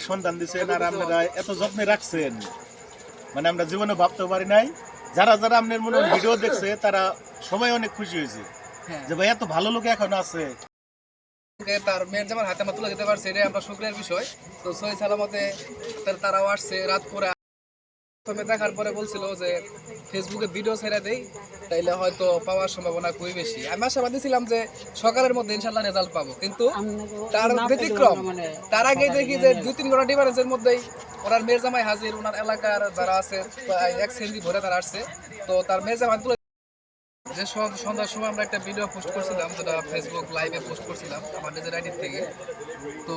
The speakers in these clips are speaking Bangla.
সন্তান দিচ্ছেন আর আপনারা এত যত্নে রাখছেন। মানে আমরা জীবনে ভাবতে পারি নাই। যারা যারা আপনার মনে ভিডিও দেখছে তারা সবাই অনেক খুশি হয়েছে। হ্যাঁ। যে ভাই এত ভালো লোক এখন আছে। তার মেয়ের যেমন হাতে তুলে যেতে পারছে এটাই আমরা শুক্রের বিষয়। তো সহি সালামতে তারাও আসছে রাত করে প্রথমে দেখার পরে বলছিল যে ফেসবুকে ভিডিও ছেড়ে দেই তাইলে হয়তো পাওয়ার সম্ভাবনা খুবই বেশি। আমি আশাবাদী ছিলাম যে সকালের মধ্যে ইনশাল্লাহ রেজাল্ট পাবো। কিন্তু তার ব্যতিক্রম তার আগে দেখি যে দুই তিন ঘণ্টা ডিফারেন্সের মধ্যেই ওনার মেয়ের জামাই হাজির ওনার এলাকার যারা আছে এক সেন্টি ভরে তারা আসছে। তো তার মেয়ের জামাই যে সন্ধ্যার সময় আমরা একটা ভিডিও পোস্ট করছিলাম, যেটা ফেসবুক লাইভে পোস্ট করছিলাম, আমার নিজের আইডি থেকে। তো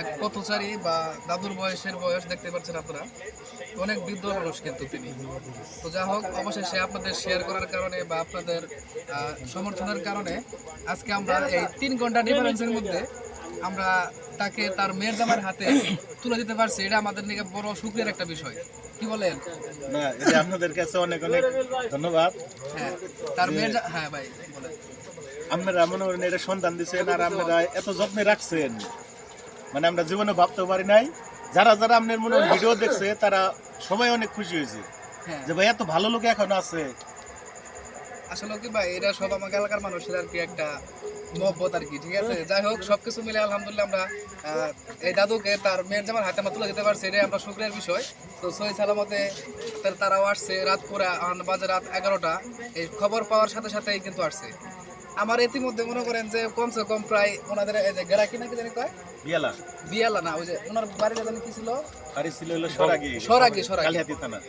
এক পথচারী বা দাদুর বয়সের বয়স দেখতে পাচ্ছেন আপনারা। অনেক বৃদ্ধ মানুষ কিন্তু তিনি। তো যা হোক, অবশেষে আপনাদের শেয়ার করার কারণে বা আপনাদের সমর্থনের কারণে আজকে আমরা এই তিন ঘণ্টা ডিফারেন্সের মধ্যে আমরা তাকে তার মেয়ের জামার হাতে তুলে দিতে পারছি। এটা আমাদের নিকে বড় সুখের একটা বিষয়। কি বলেন? না এটা আপনাদের কাছে অনেক অনেক ধন্যবাদ। হ্যাঁ তার মেয়ের হ্যাঁ ভাই বলেন? আপনারা মনে করেন এটা সন্তান দিচ্ছেন আর আপনারা এত যত্নে রাখছেন। মানে আমরা জীবনে ভাবতেও পারি নাই। যারা যারা আপনার মনে ভিডিও দেখছে তারা সবাই অনেক খুশি হয়েছে। হ্যাঁ। যে ভাই এত ভালো লোক এখন আছে। আসলে কি ভাই এটা সব আমাকে এলাকার মানুষের আর কি একটা মহব্বত আর কি ঠিক আছে? যাই হোক সবকিছু মিলে আলহামদুলিল্লাহ আমরা এই দাদুকে তার মেয়ের যেমন হাতে আমরা তুলে দিতে পারছি এটাই আমরা শুক্রিয়ার বিষয়। তো সহি সালামতে তার- তারাও আসছে রাত করে বাজে রাত এগারোটা। এই খবর পাওয়ার সাথে সাথেই কিন্তু আসছে। আমার ইতিমধ্যে মনে করেন যে কমসে কম প্রায় ওনাদের এই যে গেরাকি নাকি জানি কয়? বিয়ালা। বিয়ালা না ওই যে ওনার বাড়িটা জানি কি ছিল? বাড়ি ছিল হলো সরাগি। সরাগি, সরাগি। থানা।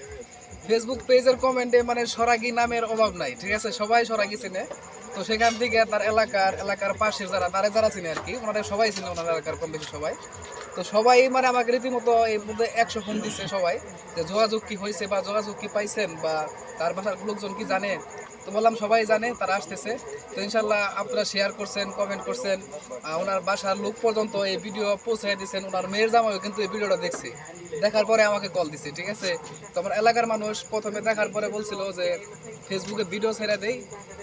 ফেসবুক পেজের কমেন্টে মানে সরাগি নামের অভাব নাই ঠিক আছে? সবাই সরাগি চিনে। তো সেখান থেকে তার এলাকার এলাকার পাশের যারা, তারা যারা চিনে আর কি ওনারা সবাই চিনে ওনার এলাকার কম বেশি সবাই। তো সবাই মানে আমাকে রীতিমতো এই মধ্যে একশো ফোন দিচ্ছে সবাই, যে যোগাযোগ কি হয়েছে বা যোগাযোগ কি পাইছেন বা তার বাসার লোকজন কি জানে? তো বললাম সবাই জানে তারা আসতেছে। তো ইনশাল্লাহ আপনারা শেয়ার করছেন কমেন্ট করছেন। ওনার বাসার লোক পর্যন্ত এই ভিডিও পৌঁছে দিয়েছেন। ওনার মেয়ের জামাইও কিন্তু এই ভিডিওটা দেখছে। দেখার পরে আমাকে কল দিছে ঠিক আছে? তো আমার এলাকার মানুষ প্রথমে দেখার পরে বলছিল যে ফেসবুকে ভিডিও ছেড়ে দেই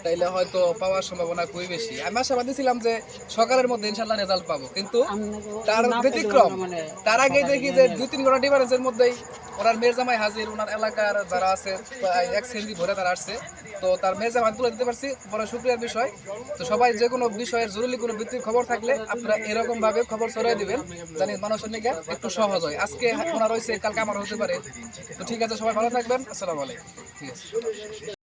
তাইলে হয়তো পাওয়ার সম্ভাবনা খুবই বেশি। আমি আশাবাদী ছিলাম যে সকালের মধ্যে ইনশাল্লাহ রেজাল্ট পাবো। কিন্তু তার ব্যতিক্রম তার আগে দেখি যে দুই তিন ঘণ্টা ডিফারেন্সের মধ্যেই ওনার মেয়ের হাজির, ওনার এলাকার যারা আছে এক সেন্দি ভরে তারা আসছে। তো তার মেয়ের জামাই তুলে দিতে পারছি, বড় শুক্রিয়ার বিষয়। তো সবাই যে কোনো বিষয়ের জরুরি কোনো ভিত্তির খবর থাকলে আপনারা এরকমভাবে খবর ছড়িয়ে দেবেন, জানি মানুষের নিকে একটু সহজ হয়। আজকে ওনার রয়েছে কালকে আমার হতে পারে। তো ঠিক আছে, সবাই ভালো থাকবেন। আসসালামু আলাইকুম। ঠিক আছে।